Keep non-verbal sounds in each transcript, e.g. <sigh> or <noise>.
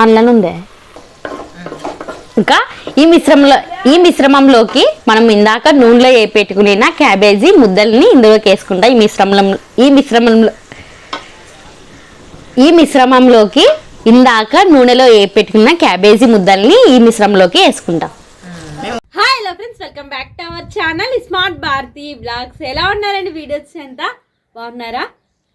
Online ఉందే ఇంకా ఈ మిశ్రమంలో ఈ మిశ్రమంలోకి మనం ఇందాక నూనెలో ఏ పెట్టుకున్న క్యాబేజీ ముద్దల్ని ఇందులోకి వేసుకుంటా. ఈ మిశ్రమంలో ఈ మిశ్రమంలో ఈ మిశ్రమంలోకి ఇందాక నూనెలో ఏ పెట్టుకున్న క్యాబేజీ ముద్దల్ని ఈ మిశ్రమంలోకి వేసుకుంటాం. Hi hello friends. Welcome back to our channel smart Bharati blogs. ఎలా ఉన్నారండి వీడియోస్ ఎంత బాగున్నారా?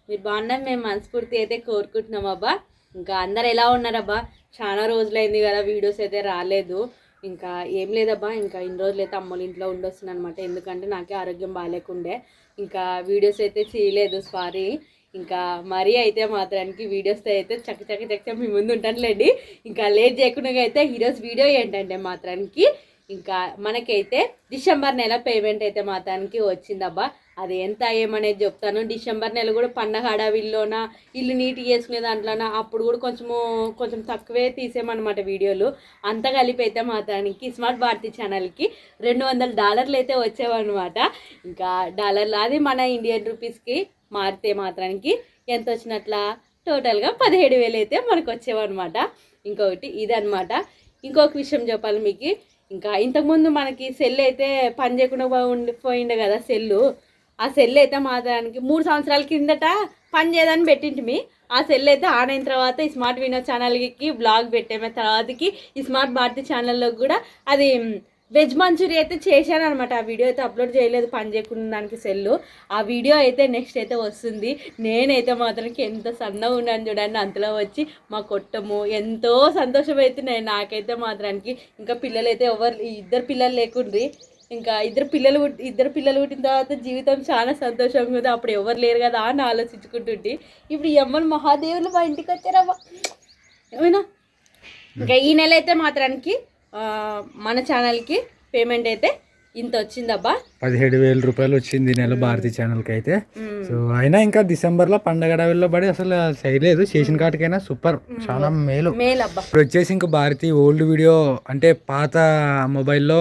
మీరు బాగున్నారు మేము మనస్ఫూర్తి అయితే కోరుకుంటున్నాం అబ్బా. ఇంకా అందరు ఎలా ఉన్నారబ్బా? చాలా రోజులైంది కదా వీడియోస్ అయితే రాలేదు. ఇంకా ఏం లేదబ్బా ఇంకా ఇన్ని రోజులు అయితే అమ్మోళ్ళ ఇంట్లో ఉండొస్తున్నాను అనమాట ఎందుకంటే నాకే ఆరోగ్యం బాగాలేకుండే ఇంకా వీడియోస్ అయితే చేయలేదు సారీ ఇంకా మరీ అయితే మాత్రానికి వీడియోస్ అయితే చక్క చక్క చక్క మీ ముందు ఉంటానులేండి. ఇంకా లేట్ చేయకుండా అయితే ఈరోజు వీడియో ఏంటంటే మాత్రానికి ఇంకా మనకైతే డిసెంబర్ నెల పేమెంట్ అయితే మాత్రానికి వచ్చిందబ్బా. అది ఎంత ఏమనేది చెప్తాను. డిసెంబర్ నెల కూడా పండగ హడావిల్లోన ఇల్లు నీట్గా చేసుకునే దాంట్లోన అప్పుడు కూడా కొంచెము కొంచెం తక్కువే తీసేమన్నమాట వీడియోలు. అంత కలిపి అయితే మాత్రానికి స్మార్ట్ భారతి ఛానల్కి రెండు వందల డాలర్లు అయితే వచ్చేవన్నమాట. ఇంకా డాలర్లు అది మన ఇండియన్ రూపీస్కి మారితే మాత్రానికి ఎంత వచ్చినట్ల? టోటల్గా పదిహేడు వేలు అయితే మనకు వచ్చేవన్నమాట. ఇంకొకటి ఇదనమాట ఇంకొక విషయం చెప్పాలి మీకు. ఇంకా ఇంతకుముందు మనకి సెల్ అయితే పని చేయకుండా ఉండిపోయిండే కదా సెల్లు. ఆ సెల్ అయితే మాత్రానికి మూడు సంవత్సరాల కిందట పని చేయదని పెట్టింటిమి. ఆ సెల్ అయితే ఆన్ అయిన తర్వాత ఈ స్మార్ట్ వినోద్ ఛానల్కి బ్లాగ్ పెట్టాము తర్వాతకి ఈ స్మార్ట్ భారతి ఛానల్లో కూడా అది వెజ్ మంచూరియా అయితే చేశాను అనమాట ఆ వీడియో అయితే అప్లోడ్ చేయలేదు పని చేయకుండా దానికి సెల్లు. ఆ వీడియో అయితే నెక్స్ట్ అయితే వస్తుంది. నేనైతే మాత్రానికి ఎంత సన్నగా ఉన్నాను చూడండి అంతలో వచ్చి మా కొట్టము. ఎంతో సంతోషం అవుతున్నాయి. నాకైతే మాత్రానికి ఇంకా పిల్లలు అయితే ఎవరు ఇద్దరు పిల్లలు లేకుండ్రి. ఇంకా ఇద్దరు పిల్లలు పుట్టి ఇద్దరు పిల్లలు పుట్టిన తర్వాత జీవితం చాలా సంతోషంగా ఉంది. అప్పుడు ఎవరు లేరు కదా అని ఆలోచించుకుంటుంటే. ఇప్పుడు ఈ మహాదేవులు మా ఇంటికి వచ్చారమ్మా ఏమైనా? ఇంకా ఈ నెల అయితే మాత్రానికి మన ఛానల్కి పేమెంట్ అయితే ఇంత వచ్చిందబ్బా. పదిహేడు వేల రూపాయలు వచ్చింది నెల భారతి ఛానల్కి అయితే సో అయినా ఇంకా డిసెంబర్లో పండగ అడవిలో పడి అసలు చేయలేదు. చేసిన కాటికైనా సూపర్. చాలా మేలు. ఇప్పుడు వచ్చేసి ఇంకా భారతి ఓల్డ్ వీడియో అంటే పాత మొబైల్లో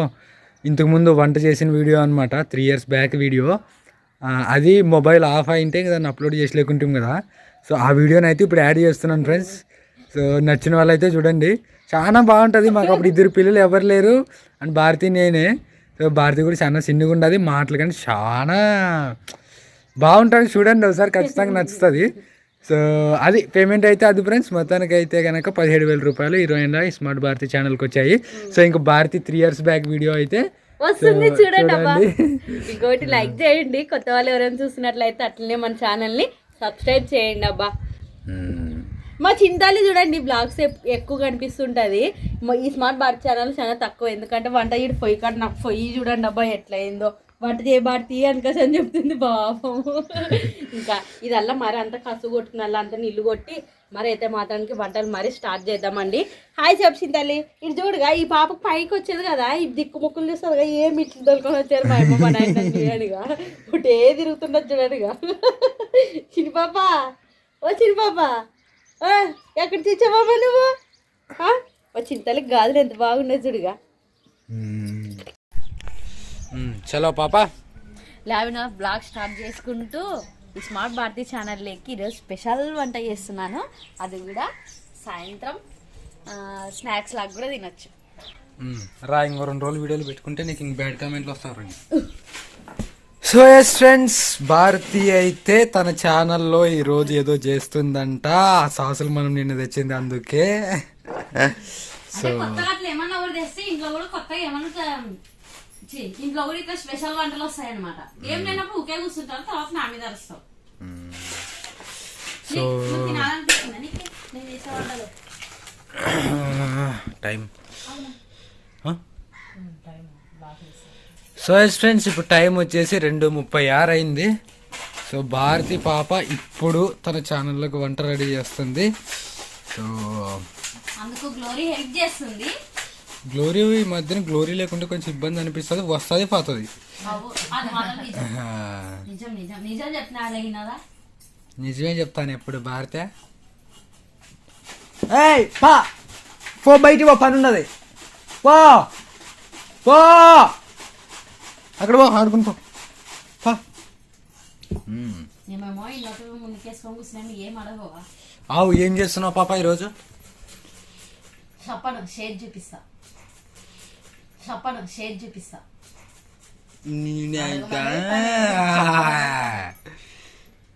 ఇంతకుముందు వంట చేసిన వీడియో అనమాట త్రీ ఇయర్స్ బ్యాక్ వీడియో. అది మొబైల్ ఆఫ్ అయింటే దాన్ని అప్లోడ్ చేసి లేకుంటాం కదా. సో ఆ వీడియోని అయితే ఇప్పుడు యాడ్ చేస్తున్నాను ఫ్రెండ్స్. సో నచ్చిన వాళ్ళైతే చూడండి. చాలా బాగుంటుంది మాకు. అప్పుడు ఇద్దరు పిల్లలు ఎవరు లేరు. అండ్ భారతి నేనే. సో భారతి కూడా చాలా చిన్నగా ఉండదు మాటలు కానీ చాలా బాగుంటుంది చూడండి ఒకసారి ఖచ్చితంగా నచ్చుతుంది. సో అది పేమెంట్ అయితే అది ఫ్రెండ్స్ మొత్తానికి అయితే కనుక పదిహేడు వేల రూపాయలు ఇరవై స్మార్ట్ భారతి ఛానల్కి వచ్చాయి. సో ఇంకా Bharati three years back video అయితే వస్తుంది చూడండి అబ్బా. ఇంకోటి లైక్ చేయండి. కొత్త వాళ్ళు ఎవరైనా చూస్తున్నట్లయితే అట్లనే మన ఛానల్ని సబ్స్క్రైబ్ చేయండి అబ్బా. మా చింతాలు చూడండి బ్లాగ్స్ ఎక్కువ కనిపిస్తుంటుంది. ఈ స్మార్ట్ భారత్ ఛానల్ చాలా తక్కువ ఎందుకంటే వంట ఇటు పొయ్యి కాడ నాకు పొయ్యి చూడండి అబ్బా ఎట్లయిందో వంట చేయబాడితి అనుకోసి అని చెప్తుంది పాపం. ఇంకా ఇదల్లా మరి అంత కసు కొట్టుకున్న అంత నీళ్ళు కొట్టి మరి అయితే మాత్రానికి వంటలు మరి స్టార్ట్ చేద్దామండి. హాయ్ చెప్పింది తల్లి ఇటు చూడుగా ఈ పాపకు పైకి వచ్చేది కదా ఈ దిక్కు ముక్కులు చూస్తుంది కదా ఏం ఇట్లు దొరుకుని వచ్చారు మా అమ్మ మా నాయన చూడండిగా. ఒకటే తిరుగుతున్నది చూడండిగా. చిన్ని పాప ఓ చిన్ని పాప. ఎక్కడ తెచ్చావమ్మా నువ్వు? ఓ చింతలకి గాజులు ఎంత బాగున్నాయి చూడుగా. చలో పాప. లెవెన్ బ్లాగ్ స్టార్ట్ చేసుకుంటూ ఈ స్మార్ట్ భారతి ఛానల్లోకి ఈరోజు స్పెషల్ వంట చేస్తున్నాను. అది కూడా సాయంత్రం స్నాక్స్ లాగా కూడా తినొచ్చు. రా ఇంకో రెండు రోజులు వీడియోలు పెట్టుకుంటే నీకు ఇంక బ్యాడ్ కామెంట్లు వస్తారు సో ఎస్ ఫ్రెండ్స్ భారతి అయితే తన ఛానల్లో ఈరోజు ఏదో చేస్తుందంట. ఆ సాసులు మనం నిన్న తెచ్చింది అందుకే. సో ఇంట్లో కూడా ఇంట్లో స్పెషల్ వంటలు వస్తాయి అనమాట ఏం లేనప్పుడు ఒకే కూర్చుంటారు తర్వాత నా మీద అరుస్తావు. సో వంటలు. <coughs> టైం. సో ఎస్ ఫ్రెండ్స్ ఇప్పుడు టైం వచ్చేసి రెండు ముప్పై ఆరు అయింది. సో భారతి పాప ఇప్పుడు తన ఛానల్లోకి వంట రెడీ చేస్తుంది. సో అందుకు గ్లోరీ హెల్ప్ చేస్తుంది. గ్లోరీ ఈ మధ్యన గ్లోరీ లేకుంటే కొంచెం ఇబ్బంది అనిపిస్తుంది వస్తుంది పోతుంది. నిజమే చెప్తాను ఎప్పుడు భారత? ఏయ్ పా. బయటికి పో పని ఉన్నది పో. పో. అక్కడ పో ఆడుకుని పో. ఆవు ఏం చేస్తున్నావు పాప ఈరోజు? చెప్పను షేడ్ చూపిస్తా. చెప్పను షేడ్ చూపిస్తా.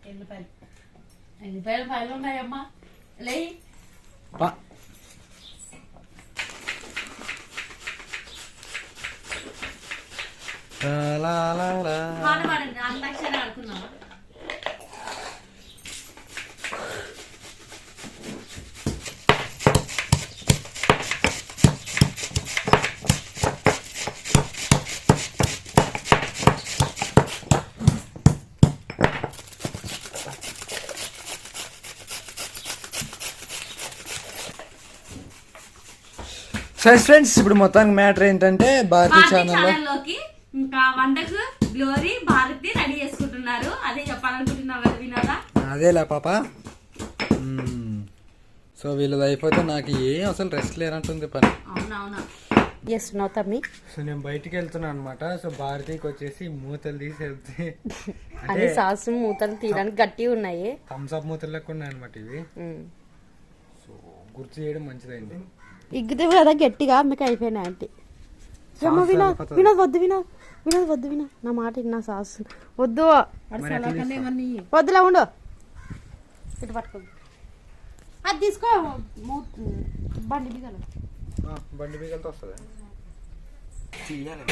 ఎల్లిపాయలు ఎల్లిపాయలు పైలు ఉన్నాయమ్మా? లే సరే ఫ్రెండ్స్ ఇప్పుడు మొత్తానికి మ్యాటర్ ఏంటంటే భారతీ భారతి ఛానల్లో వంటకు గ్లోరీ భారతి రెడీ చేసుకుంటున్నారు. అదే చెప్పాలనుకుంటున్నావు కదా వినోదా? అదేలే పాప. సో వీళ్ళది అయిపోతే నాకు ఏం అసలు రెస్ట్ లేనట్టుంది పని. అవునవునా. చేస్తున్నావు తమ్మి. సో నేను బయటికి వెళ్తున్నాను అనమాట సో భారతీకి వచ్చేసి మూతలు తీసి వెళ్తే <laughs> అది సాసు మూతలు తీయడానికి గట్టిగా ఉన్నాయి. థమ్స్ అప్ మూతలు లెక్క ఉన్నాయి అనమాట ఇవి. సో గుర్తు చేయడం మంచిదైంది. ఇగ్గుతే కదా గట్టిగా మీకు అయిపోయినాయి అంటే వినోద్ వద్దు వినోద్. వినోద్ వద్దు వినోద్ నా మాట నా సాసు వద్దు. వద్దులా ఉండు. ఇటు పట్టుకో. అది తీసుకో. బండి దిగలు ఆ, బండి బిగలతో వస్తుంది? తీయాలి.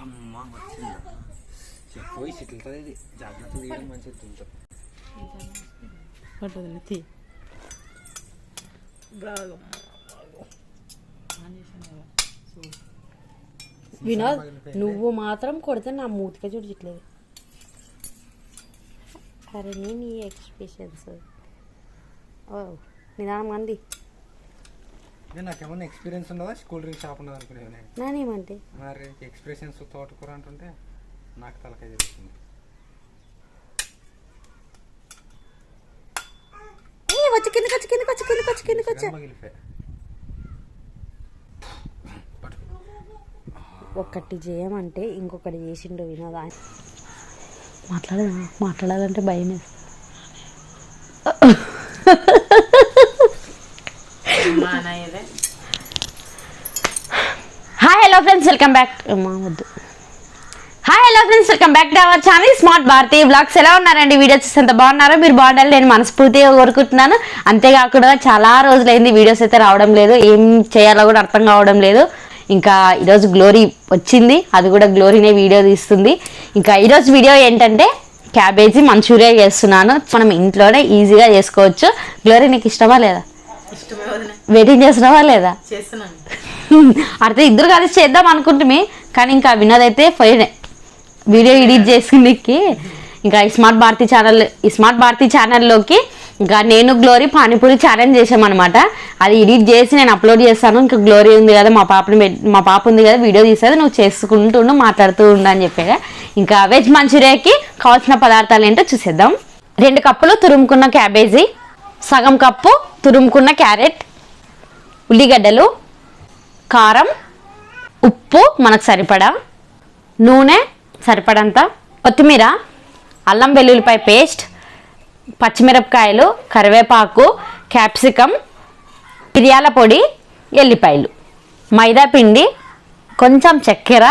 అమ్మ వచ్చిందా? పోయి చిట్లుతుంది ఇది. జాగ్రత్త తీయడం మంచిది తింటాం. వినోద్ నువ్వు మాత్రం కొడితే నా మూతికే చూడట్లేదు అరే నీ ఎక్స్ప్రెషన్స్. ఓ నిదానం అంది. నేను నాకేమన్నా ఎక్స్పీరియన్స్ ఉన్నదా? కూల్ డ్రింక్ షాప్ ఉన్నది అనుకునేది నానేమంటే? మరి ఎక్స్ప్రెషన్స్ తోటకూర అంటుంటే నాకు తలకాయ జరుగుతుంది వచ్చి కిందకి వచ్చి కిందకి వచ్చి కిందకి వచ్చి కిందకి వచ్చి ఒక్కటి చేయమంటే ఇంకొకటి చేసిండు వినోద. మాట్లాడదా? మాట్లాడాలంటే భయం. Hi hello friends welcome back అమ్మా వద్దు. Hi hello friends welcome back to our channel smart Bharati blogs ఎలా ఉన్నారండి? వీడియో చూసి ఎంత బాగున్నారో? మీరు బాగుండాలి నేను మనస్ఫూర్తిగా కోరుకుంటున్నాను. అంతేకాకుండా చాలా రోజులైంది వీడియోస్ అయితే రావడం లేదు. ఏం చేయాలో కూడా అర్థం కావడం లేదు. ఇంకా ఈరోజు గ్లోరీ వచ్చింది. అది కూడా గ్లోరీనే వీడియో తీస్తుంది. ఇంకా ఈరోజు వీడియో ఏంటంటే క్యాబేజీ మంచూరియా చేస్తున్నాను. మనం ఇంట్లోనే ఈజీగా చేసుకోవచ్చు. గ్లోరీ నీకు ఇష్టమా లేదా? వెయిటింగ్ చేస్తున్నావా లేదా? అర్థం ఇద్దరు కలిసి చేద్దాం అనుకుంటుమి కానీ ఇంకా వినోద్ అయితే పోయినాయి వీడియో ఎడిట్ చేసుకునేకి ఇంకా స్మార్ట్ భారతి ఛానల్ ఈ స్మార్ట్ భారతి ఛానల్లోకి ఇంకా నేను గ్లోరీ పానీపూరి ఛాలెంజ్ చేసామన్నమాట అది ఎడిట్ చేసి నేను అప్లోడ్ చేస్తాను. ఇంకా గ్లోరీ ఉంది కదా మా పాపని మా పాప ఉంది కదా వీడియో తీసేది నువ్వు చేసుకుంటుండు మాట్లాడుతూ ఉండు అని చెప్పాగా. ఇంకా వెజ్ మంచూరియాకి కావాల్సిన పదార్థాలు ఏంటో చూసేద్దాం. రెండు కప్పులు తురుముకున్న క్యాబేజీ సగం కప్పు తురుముకున్న క్యారెట్ ఉల్లిగడ్డలు కారం ఉప్పు మనకు సరిపడా నూనె సరిపడంత కొత్తిమీర అల్లం వెల్లుల్లిపాయ పేస్ట్ పచ్చిమిరపకాయలు కరివేపాకు క్యాప్సికం మిరియాల పొడి ఎల్లిపాయలు. మైదా పిండి కొంచెం చక్కెర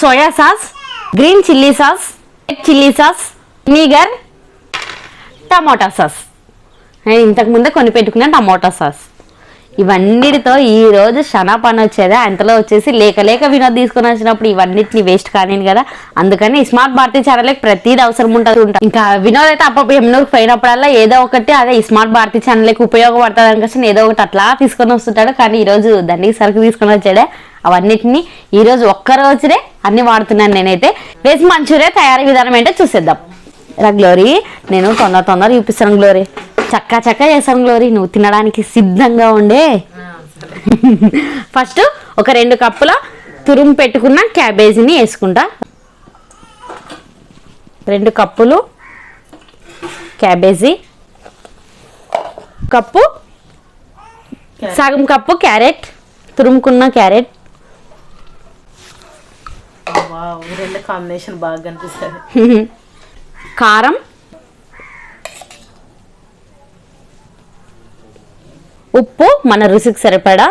soya sauce green chilli sauce red chilli sauce vinegar tomato sauce. నేను ఇంతకుముందే కొని పెట్టుకున్న టమోటా సాస్. ఇవన్నిటితో ఈ రోజు షనా పని వచ్చేది. అంతలో వచ్చేసి లేక లేక వినోద్ తీసుకొని వచ్చినప్పుడు ఇవన్నిటిని వేస్ట్ కానీ కదా. అందుకని స్మార్ట్ భారతి ఛానల్కి ప్రతిది అవసరం ఉంటుంది ఉంటుంది ఇంకా వినోద్ అయితే అప్పుడు ఎమ్నూరుకు పోయినప్పుడల్లా ఏదో ఒకటి అదే స్మార్ట్ భారతి ఛానల్కి ఉపయోగపడుతుంది అనుకోసం ఏదో ఒకటి అట్లా తీసుకొని వస్తుంటాడు. కానీ ఈరోజు దండికి సరుకు తీసుకొని వచ్చాడే అవన్నిటిని ఈ రోజు ఒక్క రోజునే అన్ని వాడుతున్నాను నేనైతే. వేసి మంచూరియా తయారీ విధానం ఏంటో చూసేద్దాం. రా గ్లోరీ నేను తొందర తొందర చూపిస్తాను గ్లోరీ. చక్కా చక్కా చేస్తాను గ్లోరీ. నువ్వు తినడానికి సిద్ధంగా ఉండే. ఫస్ట్ ఒక రెండు కప్పుల తురుము పెట్టుకున్న క్యాబేజీని వేసుకుంటా. రెండు కప్పులు క్యాబేజీ. కప్పు సగం కప్పు క్యారెట్ తురుముకున్న క్యారెట్. కాంబినేషన్ బాగా కనిపిస్తుంది కారం ఉప్పు మన రుచికి సరిపడా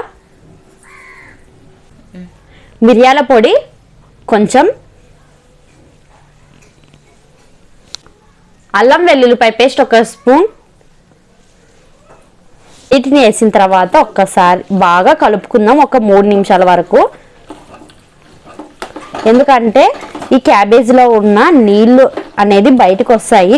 మిరియాల పొడి కొంచెం అల్లం వెల్లుల్లిపాయ పేస్ట్ ఒక స్పూన్. వీటిని వేసిన తర్వాత ఒక్కసారి బాగా కలుపుకుందాం ఒక మూడు నిమిషాల వరకు. ఎందుకంటే ఈ క్యాబేజీలో ఉన్న నీళ్ళు అనేది బయటకు వస్తాయి.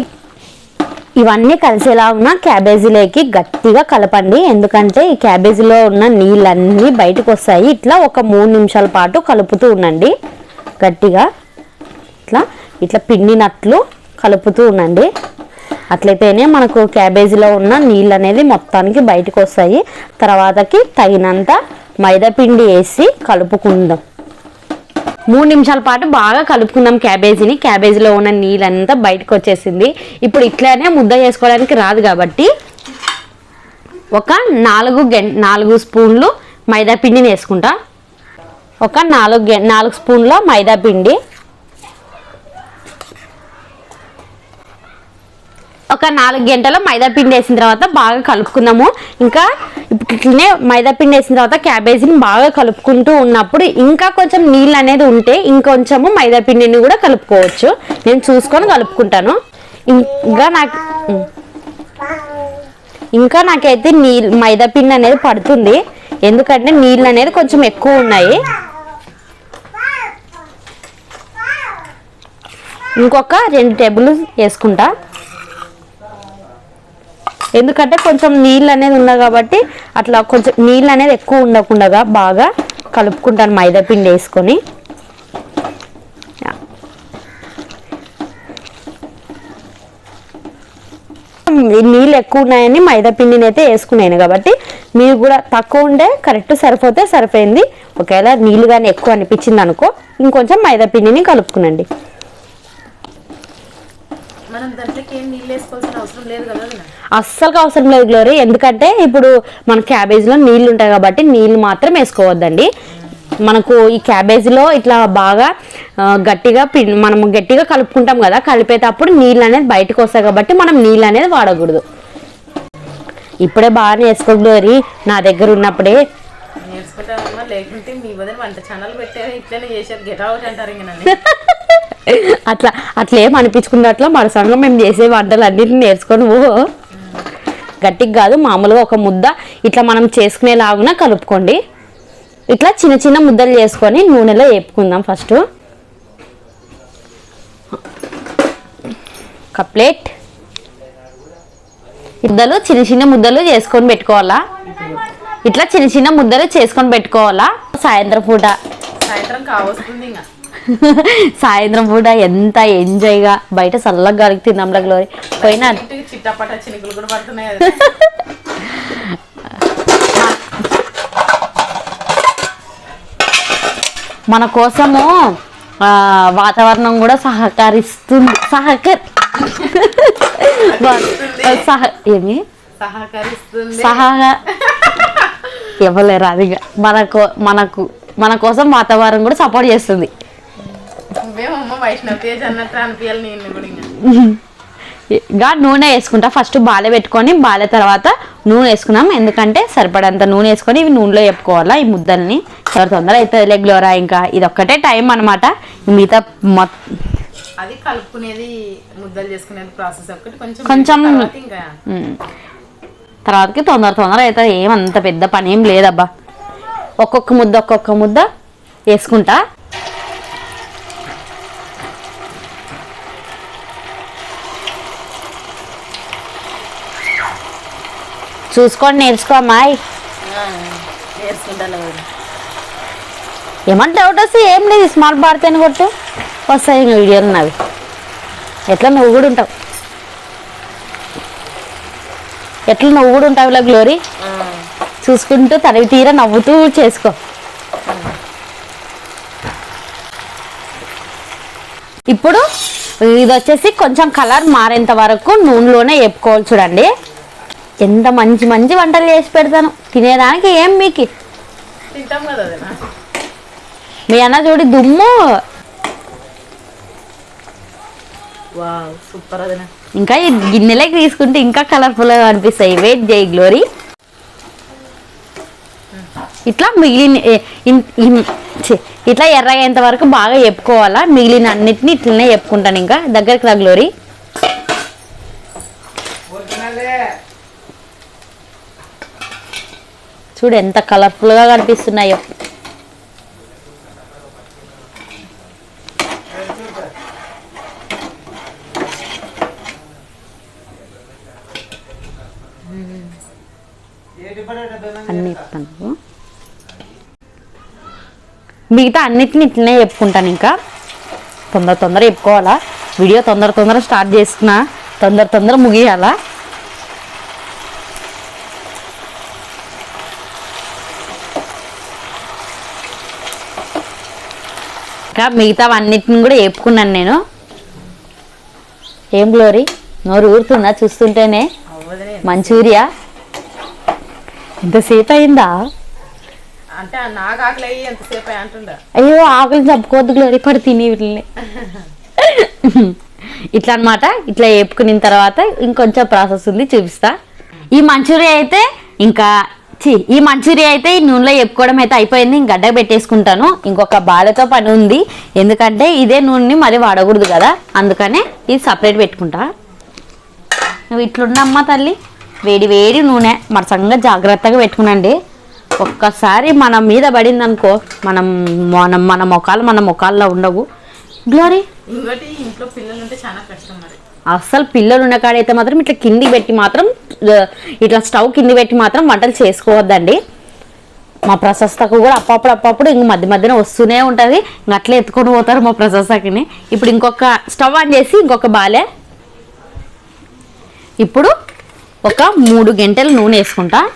ఇవన్నీ కలిసేలా ఉన్న క్యాబేజీలోకి గట్టిగా కలపండి. ఎందుకంటే ఈ క్యాబేజీలో ఉన్న నీళ్ళన్నీ బయటకు వస్తాయి ఇట్లా ఒక మూడు నిమిషాల పాటు కలుపుతూ ఉండండి. గట్టిగా ఇట్లా ఇట్లా పిండినట్లు కలుపుతూ ఉండండి. అట్లయితేనే మనకు క్యాబేజీలో ఉన్న నీళ్ళు అనేది మొత్తానికి బయటకు వస్తాయి తర్వాతకి తగినంత మైదా పిండి వేసి కలుపుకుందాం. మూడు నిమిషాల పాటు బాగా కలుపుకుందాం క్యాబేజీని. క్యాబేజీలో ఉన్న నీళ్ళంతా బయటకు వచ్చేసింది. ఇప్పుడు ఇట్లానే ముద్ద చేసుకోవడానికి రాదు కాబట్టి ఒక నాలుగు గెం నాలుగు స్పూన్లు మైదా పిండిని వేసుకుంటా. ఒక నాలుగు గె నాలుగు స్పూన్ల మైదా పిండి. ఒక నాలుగు గంటల మైదా పిండి వేసిన తర్వాత బాగా కలుపుకుందాము. ఇంకా ఇప్పుడు ఇట్లనే మైదా పిండి వేసిన తర్వాత క్యాబేజీని బాగా కలుపుకుంటూ ఉన్నప్పుడు ఇంకా కొంచెం నీళ్ళు అనేది ఉంటే ఇంకొంచెము మైదా పిండిని కూడా కలుపుకోవచ్చు. నేను చూసుకొని కలుపుకుంటాను. ఇంకా నాకు ఇంకా నాకైతే నీళ్ళు మైదా పిండి అనేది పడుతుంది. ఎందుకంటే నీళ్ళు అనేది కొంచెం ఎక్కువ ఉన్నాయి. ఇంకొక రెండు టేబుల్ వేసుకుంటా. ఎందుకంటే కొంచెం నీళ్ళు అనేది ఉన్నది కాబట్టి అట్లా కొంచెం నీళ్ళు అనేది ఎక్కువ ఉండకుండా బాగా కలుపుకుంటాను మైదా పిండి వేసుకొని. నీళ్ళు ఎక్కువ ఉన్నాయని మైదా పిండిని అయితే వేసుకున్నాను కాబట్టి మీరు కూడా తక్కువ ఉండే కరెక్ట్ సరిపోతే సరిపోయింది. ఒకవేళ నీళ్ళు కానీ ఎక్కువ అనిపించింది అనుకో ఇంకొంచెం మైదా పిండిని కలుపుకునండి మనం దాంట్లోకి ఏం నీళ్ళు వేసుకోవాల్సిన అవసరం లేదు కదా వదినా? అస్సలు అవసరం లేదు గ్లోరీ. ఎందుకంటే ఇప్పుడు మన క్యాబేజీలో నీళ్ళు ఉంటాయి కాబట్టి నీళ్ళు మాత్రం వేసుకోవద్దండి. మనకు ఈ క్యాబేజీలో ఇట్లా బాగా గట్టిగా మనం గట్టిగా కలుపుకుంటాం కదా కలిపేటప్పుడు నీళ్ళు అనేది బయటకు వస్తాయి కాబట్టి మనం నీళ్ళు అనేది వాడకూడదు. ఇప్పుడే బాగానే వేసుకో గ్లోరీ. నా దగ్గర ఉన్నప్పుడే నేర్చుకుంటానమ్మా లేకుంటే మీ వదిన వంట ఛానల్ పెట్టారు ఇట్లనే చేశారు గెట్ అవుట్ అంటారు ఇంక నన్ను. అట్లా అట్లా ఏం అనిపించుకున్నట్లు సంఘం మేము చేసే వంటలు అన్నింటినీ నేర్చుకొని ఓ గట్టిగా కాదు మామూలుగా ఒక ముద్ద ఇట్లా మనం చేసుకునేలాగున కలుపుకోండి. ఇట్లా చిన్న చిన్న ముద్దలు చేసుకొని నూనెలో వేపుకుందాం ఫస్ట్. కప్లేట్ ప్లేట్. ముద్దలు చిన్న చిన్న ముద్దలు చేసుకొని పెట్టుకోవాలా? ఇట్లా చిన్న చిన్న ముద్దలు చేసుకొని పెట్టుకోవాలా? సాయంత్రం పూట. సాయంత్రం కావస్తుంది <laughs> సాయంత్రం పూట ఎంత ఎంజాయ్గా. బయట చల్లగా గాలికి తిందాంలా గ్లోరీ. పోయినా చిట్టపట చినుకులు కూడా పడుతున్నాయి <laughs> మన కోసము వాతావరణం కూడా సహకరిస్తుంది. సహకర్ సహ ఏమి? సహకరిస్తుంది. సహా ఇవ్వలేరు అది మనకు మనకు మన కోసం వాతావరణం కూడా సపోర్ట్ చేస్తుంది. ఇంకా. <laughs> నూనె వేసుకుంటా. ఫస్ట్ బాలే పెట్టుకొని బాలే తర్వాత నూనె వేసుకున్నాం. ఎందుకంటే సరిపడంత నూనె వేసుకొని ఇవి నూనెలో వేపుకోవాలా ఈ ముద్దల్ని. ఎవరు తొందర అవుతుంది లెగ్లోరా ఇంకా. ఇది ఒక్కటే టైం అనమాట మిగతా అది కలుపుకునేది ముద్దలు చేసుకునేది ప్రాసెస్ ఒకటి. కొంచెం కొంచెం-. తర్వాతకి తొందర తొందర అవుతుంది. ఏం అంత పెద్ద పని ఏం లేదబ్బా. ఒక్కొక్క ముద్ద ఒక్కొక్క ముద్ద వేసుకుంటా. చూసుకొని నేర్చుకో అమ్మాయి. ఏమన్నా డౌట్ వస్తే ఏం లేదు స్మార్ట్ భారతి అని కొట్టు. వస్తాయి ఇంకా వీడియోలు నావి ఎట్లా నువ్వు కూడా ఉంటావు. ఎట్లా నువ్వు కూడా ఉంటావు ఇలా గ్లోరీ? చూసుకుంటూ తనివి తీర నవ్వుతూ చేసుకో. ఇప్పుడు ఇది వచ్చేసి కొంచెం కలర్ మారేంత వరకు నూనెలోనే వేపుకోవాలి చూడండి. ఎంత మంచి మంచి వంటలు చేసి పెడతాను. తినేదానికి ఏం మీకు. మీ అన్న చూడి దుమ్ము సూపర్ అదిన? ఇంకా ఈ గిన్నెలకి తీసుకుంటే ఇంకా కలర్ఫుల్గా అనిపిస్తాయి. వెయిట్ చేయి గ్లోరీ ఇట్లా మిగిలిన ఇట్లా ఎర్రగేంత వరకు బాగా చెప్పుకోవాలా? మిగిలిన అన్నిటిని ఇట్లనే చెప్పుకుంటాను ఇంకా. దగ్గరికి రా గ్లోరీ చూడు ఎంత కలర్ఫుల్గా కనిపిస్తున్నాయో. అన్ని మిగతా అన్నిటిని ఇట్లనే చెప్పుకుంటాను ఇంకా. తొందర తొందర చెప్పుకోవాలా? వీడియో తొందర తొందర స్టార్ట్ చేసుకున్నా తొందర తొందర ముగియాలా? ఇంకా మిగతా అన్నిటిని కూడా చెప్పుకున్నాను నేను. ఏం గ్లోరీ? నోరు ఊరుతుందా చూస్తుంటేనే? మంచూరియా? ఎంతసేపు అయిందా అంటే నాకు ఆకలి అయ్యి ఎంతసేపు అంటుండ అయ్యో ఆకలి చంపుకోవద్దు గ్లోరీ పడి తిని వీటిని ఇట్లా అన్నమాట ఇట్లా వేపుకున్న తర్వాత ఇంకొంచెం ప్రాసెస్ ఉంది చూపిస్తా. ఈ మంచూరియా అయితే ఇంకా ఛీ, ఈ మంచూరియా అయితే ఈ నూనెలో వేపుకోవడం అయితే అయిపోయింది ఇంక గడ్డ పెట్టేసుకుంటాను. ఇంకొక బాలతో పని ఉంది ఎందుకంటే ఇదే నూనెని మరి వాడకూడదు కదా అందుకనే ఇది సపరేట్ పెట్టుకుంటా. నువ్వు ఇట్లున్నమ్మా తల్లి. వేడి వేడి నూనె. మరసంగా జాగ్రత్తగా పెట్టుకునండి. ఒక్కసారి మన మీద పడింది అనుకో మనం మనం మన ముఖాలు మన ముఖాల్లో ఉండవు. గ్లోరీ ఇంట్లో పిల్లలు ఉంటే చాలా కష్టం మరి. అస్సలు పిల్లలు ఉన్న కాడైతే మాత్రం ఇట్లా కింది పెట్టి మాత్రం ఇట్లా స్టవ్ కింది పెట్టి మాత్రం వంటలు చేసుకోవద్దండి. మా ప్రశస్తకు కూడా అప్పుడప్పుడు అప్పుడప్పుడు ఇంక మధ్య మధ్యన వస్తూనే ఉంటుంది. ఇంక అట్లా ఎత్తుకొని పోతారు మా ప్రశస్తకిని. ఇప్పుడు ఇంకొక స్టవ్ ఆన్ చేసి ఇంకొక బాలే. ఇప్పుడు ఒక మూడు గంటలు నూనె వేసుకుంటా.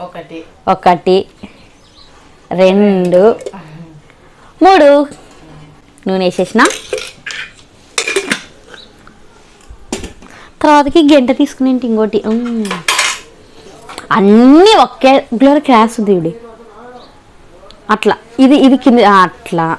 ఒకటి. ఒకటి రెండు మూడు. నూనె వేసేసిన. తర్వాతకి గంట తీసుకుని ఇంకోటి. అన్నీ ఒకే గ్లోరీ క్లాస్ ఉంది ఇవి అట్లా. ఇది ఇది కింద అట్లా.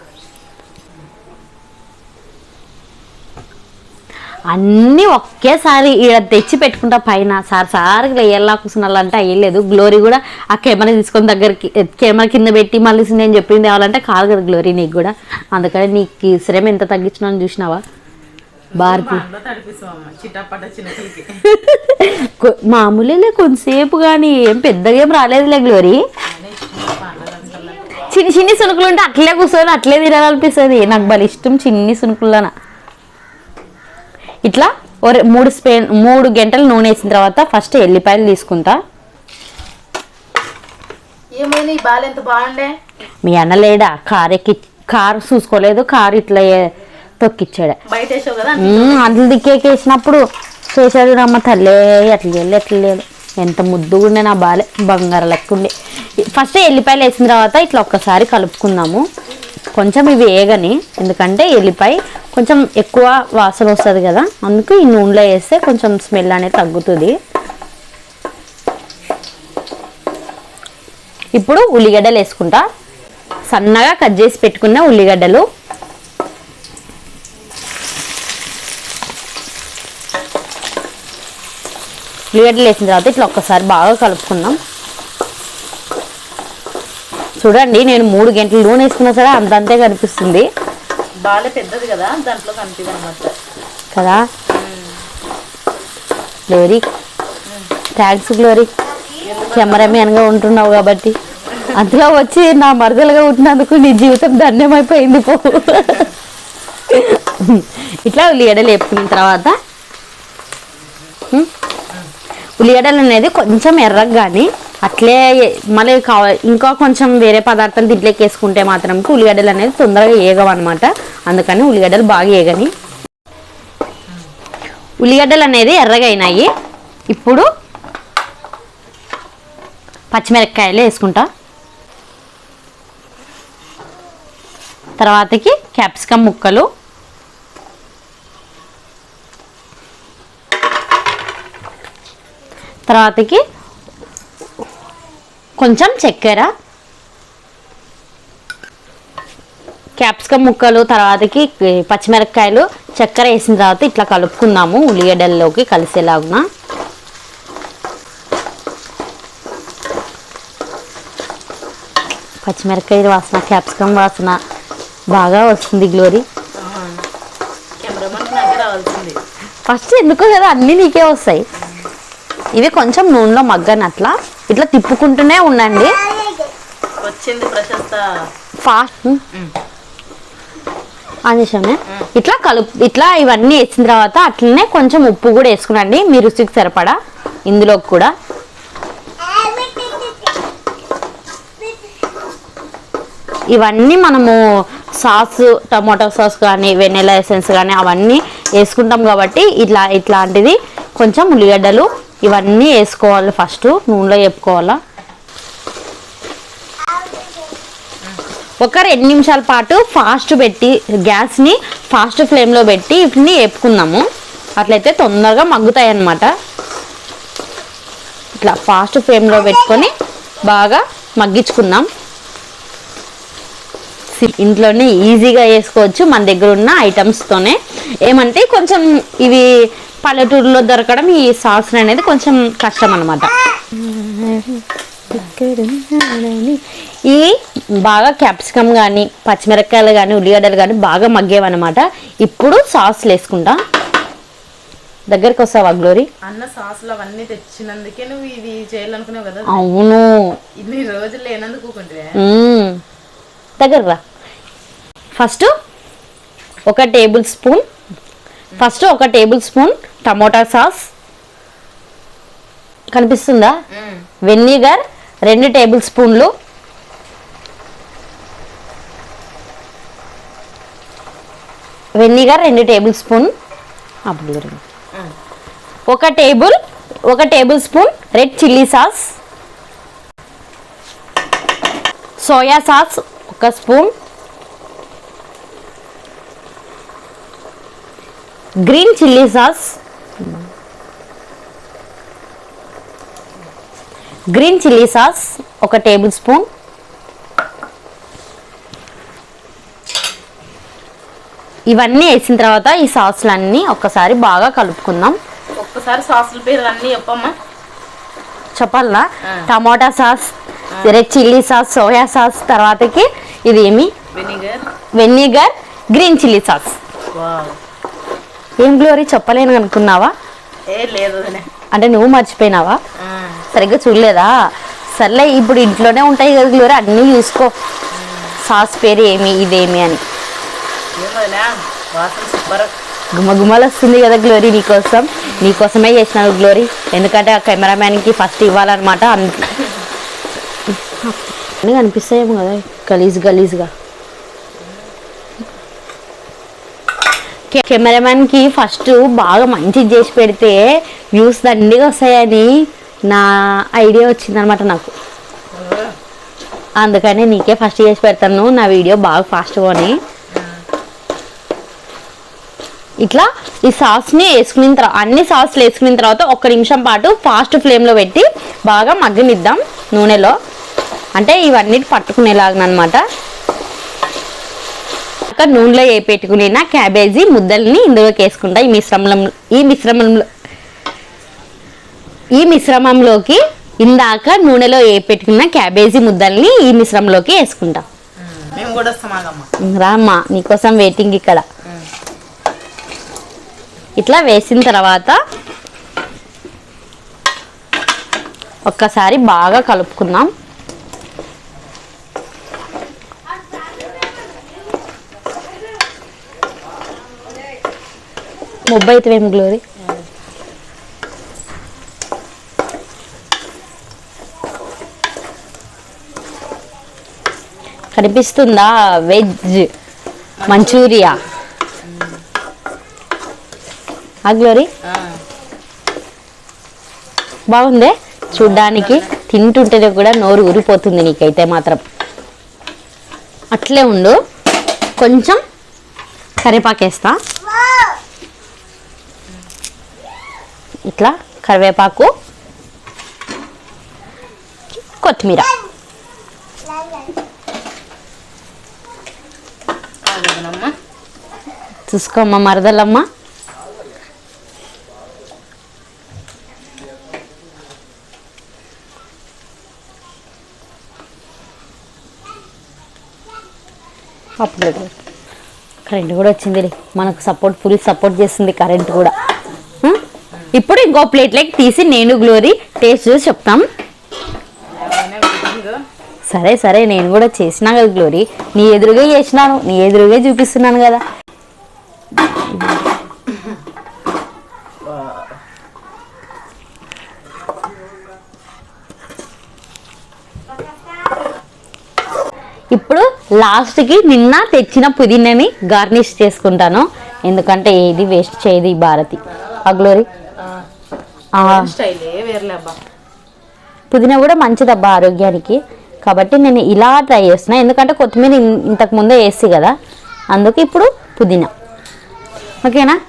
అన్నీ ఒకేసారి ఈడ తెచ్చి పెట్టుకుంటా పైన. సార్ సార్ ఎలా కూర్చున్నాలంటే అయ్యలేదు గ్లోరీ కూడా ఆ కెమెరా తీసుకొని దగ్గరికి కెమెరా కింద పెట్టి మళ్ళీ నేను చెప్పింది కావాలంటే కాదు కదా గ్లోరీ నీకు కూడా. అందుకని నీకు శ్రమ ఎంత తగ్గించినా చూసినావా? భారతి మామూలేలే కొంతసేపు కానీ ఏం పెద్దగా ఏం రాలేదులే గ్లోరీ. చిన్ని చిన్ని సునుకులు ఉంటే అట్లే కూర్చొని అట్లే తినాలనిపిస్తుంది. నాకు భలే ఇష్టం చిన్ని సునుకులన. ఇట్లా మూడు స్పే మూడు గంటలు నూనె వేసిన తర్వాత ఫస్ట్ ఎల్లిపాయలు తీసుకుంటా. ఏమైనా ఈ బాల్ ఎంత బాగుండే? మీ అన్న లేడా? కారు ఎక్కి కారు చూసుకోలేదు. కారు ఇట్లా తొక్కిచ్చాడు. బయట అట్ల దిక్కేకేసినప్పుడు చేశాడు రమ్మ తల్లే అట్లా చేయలే అట్లా లేదు ఎంత ముద్దుగా ఉండే నా బాలే బంగారం లెక్క ఉండే. ఫస్ట్ ఎల్లిపాయలు వేసిన తర్వాత ఇట్లా ఒక్కసారి కలుపుకుందాము. కొంచెం ఇవి వేగని ఎందుకంటే ఎల్లిపాయ కొంచెం ఎక్కువ వాసన వస్తుంది కదా అందుకు ఈ నూనెలో వేస్తే కొంచెం స్మెల్ అనేది తగ్గుతుంది. ఇప్పుడు ఉల్లిగడ్డలు వేసుకుంటా. సన్నగా కట్ చేసి పెట్టుకున్న ఉల్లిగడ్డలు. ఉల్లిగడ్డలు వేసిన తర్వాత ఇట్లా ఒక్కసారి బాగా కలుపుకుందాం. చూడండి నేను మూడు గంటలు నూనె వేసుకున్నా సరే అంతంతే కనిపిస్తుంది. బాలే పెద్దది కదా దాంట్లో కనిపిది అనమాట కదా? గ్లోరీ. Thanks Glory. కెమెరామెన్గా ఉంటున్నావు కాబట్టి. అందులో వచ్చి నా మరదలుగా ఉంటున్నందుకు నీ జీవితం ధన్యమైపోయింది పో. ఇట్లా ఉల్లిగడ్డలు వేపుకున్న తర్వాత ఉల్లిగడ్డలు అనేది కొంచెం ఎర్రగా కానీ అట్లే మళ్ళీ ఇంకా కొంచెం వేరే పదార్థాలు దీంట్లోకి వేసుకుంటే మాత్రం ఉల్లిగడ్డలు అనేది తొందరగా ఏగవన్నమాట. అందుకని ఉల్లిగడ్డలు బాగా ఏగని. ఉల్లిగడ్డలు అనేది ఎర్రగా అయినాయి ఇప్పుడు పచ్చిమిరపకాయలు వేసుకుంటా. తర్వాతకి క్యాప్సికమ్ ముక్కలు. తర్వాతకి కొంచెం చక్కెర క్యాప్సికమ్ ముక్కలు తర్వాతకి పచ్చిమిరపకాయలు చక్కెర వేసిన తర్వాత ఇట్లా కలుపుకుందాము ఉల్లిగడ్డల్లోకి కలిసేలాగున. పచ్చిమిరపకాయలు వాసన క్యాప్సికమ్ వాసన బాగా వస్తుంది గ్లోరీ. ఫస్ట్ ఎందుకో కదా అన్నీ నీకే వస్తాయి. ఇవి కొంచెం నూనెలో మగ్గని అట్లా ఇట్లా తిప్పుకుంటూనే ఉండండి. వచ్చింది ప్రశస్త. ఫాస్ట్. ఆదేశమే ఇట్లా కలుపు ఇట్లా ఇవన్నీ వేసిన తర్వాత అట్లనే కొంచెం ఉప్పు కూడా వేసుకునండి. మీ రుచికి సరిపడా. ఇందులోకి కూడా. ఇవన్నీ మనము సాస్ టమాటో సాస్ కానీ వెన్నెలా ఎసెన్స్ కానీ అవన్నీ వేసుకుంటాం కాబట్టి ఇట్లా ఇట్లాంటిది కొంచెం ఉల్లిగడ్డలు ఇవన్నీ వేసుకోవాలి ఫస్ట్ నూనెలో వేపుకోవాలా? ఒక రెండు నిమిషాల పాటు ఫాస్ట్ పెట్టి గ్యాస్ని ఫాస్ట్ ఫ్లేమ్లో పెట్టి ఇవన్నీ వేపుకుందాము. అట్లయితే తొందరగా మగ్గుతాయి అన్నమాట ఇట్లా ఫాస్ట్ ఫ్లేమ్లో పెట్టుకొని బాగా మగ్గించుకుందాం. ఇంట్లోనే ఈజీగా చేసుకోవచ్చు మన దగ్గర ఉన్న ఐటమ్స్తోనే. ఏమంటే కొంచెం ఇవి పల్లెటూరులో దొరకడం ఈ సాస్ అనేది కొంచెం కష్టం అనమాట ఈ బాగా క్యాప్సికమ్ కానీ పచ్చిమిరపకాయలు కానీ ఉల్లిగడ్డలు కానీ బాగా మగ్గేవన్నమాట. ఇప్పుడు సాస్లు వేసుకుంటా. దగ్గరికి వస్తావా గ్లోరీ? అన్న సాసులు అవన్నీ తెచ్చినందుకే నువ్వు ఇది చేయాలనుకున్నావు కదా. అవును. ఇన్ని రోజులు లేనందుకు. దగ్గర రా. ఫస్ట్ ఒక టేబుల్ స్పూన్ ఫస్ట్ ఒక టేబుల్ స్పూన్ టమోటా సాస్. కనిపిస్తుందా? వెనిగర్ రెండు టేబుల్ స్పూన్లు. వెనిగర్ రెండు టేబుల్ స్పూన్. అప్పుడు. ఒక టేబుల్ ఒక tablespoon red chilli sauce. Soya sauce ఒక spoon. Green chilli sauce. Green chilli sauce ఒక టేబుల్ స్పూన్. ఇవన్నీ వేసిన తర్వాత ఈ సాసులన్నీ ఒక్కసారి బాగా కలుపుకుందాం. ఒక్కసారి సాసుల పేరు అన్నీ చెప్పమ్మా. చెప్పాలా. Tomato sauce red chilli sauce soya sauce తర్వాతకి ఇది ఏమి vinegar. Vinegar green chilli sauce. ఏం గ్లోరీ చెప్పలేను అనుకున్నావా? లేదు. అంటే నువ్వు మర్చిపోయినావా? సరిగ్గా చూడలేదా? సర్లే ఇప్పుడు ఇంట్లోనే ఉంటాయి కదా గ్లోరీ అన్నీ చూసుకో. సాస్ పేరు ఏమి ఇదేమి అని. గుమగుమలు వస్తుంది కదా గ్లోరీ నీకోసం నీకోసమే చేసినాను గ్లోరీ ఎందుకంటే ఆ కెమెరామ్యాన్కి ఫస్ట్ ఇవ్వాలన్నమాట అంత కనిపిస్తాయేమో కదా గలీజ్ గలీజ్గా. కెమెరామెన్కి ఫస్ట్ బాగా మంచి చేసి పెడితే వ్యూస్ దండిగా వస్తాయని నా ఐడియా వచ్చిందనమాట నాకు. అందుకని నీకే ఫస్ట్ చేసి పెడతాను నా వీడియో బాగా ఫాస్ట్గా అని ఇట్లా ఈ సాస్ని వేసుకున్న తర్వాత అన్ని సాస్లు వేసుకున్న తర్వాత ఒక్క నిమిషం పాటు ఫాస్ట్ ఫ్లేమ్లో పెట్టి బాగా మగ్గనిద్దాం నూనెలో. అంటే ఇవన్నీ పట్టుకునేలాగనమాట అక్కడ నూనెలో ఏ పెట్టుకున్న క్యాబేజీ ముద్దల్ని ఇందులోకి వేసుకుంటా. ఈ మిశ్రమం ఈ మిశ్రమంలో ఈ మిశ్రమంలోకి ఇందాక నూనెలో ఏ పెట్టుకున్న క్యాబేజీ ముద్దల్ని ఈ మిశ్రమంలోకి వేసుకుంటా. రామ్మా నీకోసం వెయిటింగ్ ఇక్కడ. ఇట్లా వేసిన తర్వాత ఒక్కసారి బాగా కలుపుకుందాం. ముబ్బై అవుతావేం గ్లోరీ కనిపిస్తుందా వెజ్ మంచూరియా? ఆ గ్లోరీ బాగుందే? చూడ్డానికి తింటుంటేనే కూడా నోరు ఊరిపోతుంది నీకైతే మాత్రం. అట్లే ఉండు. కొంచెం కరివేపాకేస్తా ఇట్లా కరివేపాకు కొత్తిమీర. చూసుకోమ్మ మరదలమ్మ. అప్పుడు కరెంట్ కూడా వచ్చింది మనకు సపోర్ట్ ఫుల్ సపోర్ట్ చేస్తుంది కరెంట్ కూడా? ఇప్పుడు ఇంకో ప్లేట్లోకి తీసి నేను గ్లోరీ టేస్ట్ చూసి చెప్తాం. సరే సరే నేను కూడా చేసినా కదా గ్లోరీ. నీ ఎదురుగా చేసినాను నీ ఎదురుగా చూపిస్తున్నాను కదా. ఇప్పుడు లాస్ట్కి నిన్న తెచ్చిన పుదీనాని గార్నిష్ చేసుకుంటాను. ఎందుకంటే ఏది వేస్ట్ చేయదు ఈ భారతి. ఆ గ్లోరీ? పుదీనా కూడా మంచిదబ్బా ఆరోగ్యానికి. కాబట్టి నేను ఇలా ట్రై చేస్తున్నా. ఎందుకంటే కొత్తిమీర ఇంతకు ముందే వేసి కదా. అందుకు ఇప్పుడు పుదీనా. ఓకేనా.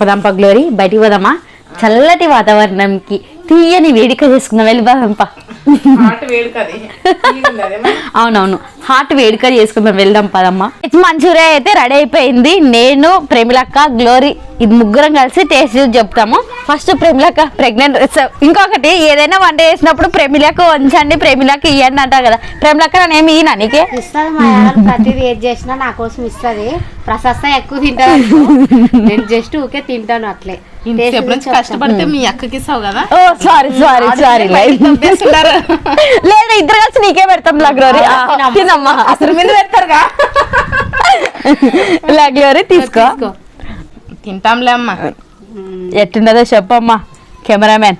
పదాంప గ్లోరీ. బయటికి పోదామా? చల్లటి వాతావరణంకి తీయని వేడిక చేసుకుందాం. వెళ్ళి అవునవును. హాట్ వేడుక చేసుకుందాం వెళ్దాం పదమ్మా. వెజ్ మంచూరియా అయితే రెడీ అయిపోయింది. నేను ప్రేమిలక్క గ్లోరీ ఇది ముగ్గురం కలిసి టేస్ట్ చూసి చెప్తాము. ఫస్ట్ ప్రేమిలక్క ప్రెగ్నెంట్ ఇంకొకటి ఏదైనా వంట చేసినప్పుడు ప్రేమిలకు ఉంచండి ప్రేమిలకు ఇవ్వండి అంటారు కదా. ప్రేమిలక్క నేనేమి ఈయన నీకే? ఇస్తుంది మా యారు ప్రతిదీ ఏది చేసినా నా కోసం ఇస్తుంది. ప్రశస్త ఎక్కువ తింటాను. నేను జస్ట్ ఊకే తింటాను అట్లే. ఇంతసేపు నుంచి కష్టపడితే మీ అక్కకి ఇస్తావు కదా? ఓ సారీ సారీ సారీ లేదు ఇద్దరు కలిసి నీకే పెడతాం లా గ్లోరీ ఆ, తినమ్మా. అసలు మీద పెడతారుగా? <laughs> లా గ్లోరీ తీసుకో. తింటాంలే అమ్మ. ఎట్టుండదో చెప్పమ్మా కెమెరామెన్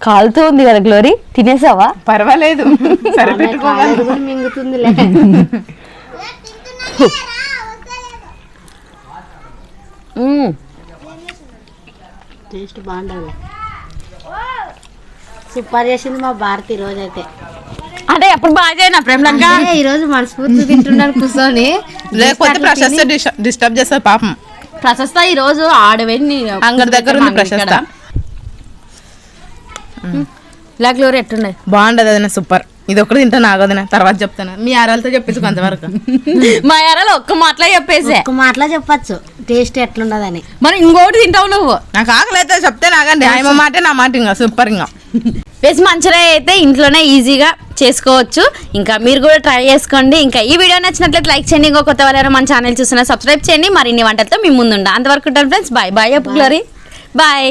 కాలుతూ ఉంది కదా గ్లోరీ? తినేసావా? పర్వాలేదు. సరే పెట్టుకోగలను <laughs> <laughs> కాలేదు కూడా మింగుతుందిలే మ్మ్. టేస్ట్ బాగుండదు. సూపర్ చేసింది మా భారతి ఈ రోజు అయితే అంటే ఎప్పుడు బాగా చేయనా ప్రేమలంక? అంటే ఈ రోజు మనస్ఫూర్తి తింటున్నాను కూర్చొని లేకపోతే ప్రశస్త డిస్టర్బ్ చేస్తారు పాపం. ప్రశస్త ఈ రోజు ఆడవేని అంగడి దగ్గర ఉంది ప్రశస్త. ఇలా గ్లోరీ ఎట్టున్నాయి? బాగుండదు అదన సూపర్. ఇది ఒకటి తింటాను ఆగదన తర్వాత చెప్తాను. మీ ఆరాలతో చెప్పేసి కొంతవరకు <laughs> మా ఎరలో ఒక్క మాటలో చెప్పేసే. ఒక మాటలో చెప్పచ్చు. టేస్ట్ ఎట్లుండదని. మరి ఇంకోటి తింటావు నువ్వు? నాకు ఆకలి అయితే చెప్తే నాగండి. ఆయన మాట నా మాట ఇంకా సూపర్ ఇంకా వెజ్ మంచూరియా అయితే ఇంట్లోనే ఈజీగా చేసుకోవచ్చు. ఇంకా మీరు కూడా ట్రై చేసుకోండి. ఇంకా ఈ వీడియో నచ్చినట్లయితే లైక్ చేయండి. ఇంకో కొత్త వారు మన ఛానల్ చూస్తున్నా సబ్స్క్రైబ్ చేయండి. మరిన్ని వంటలతో మీ ముందుండ. అంతవరకు ఉంటాను ఫ్రెండ్స్. బాయ్ బాయ్ అప్పు గ్లోరీ బాయ్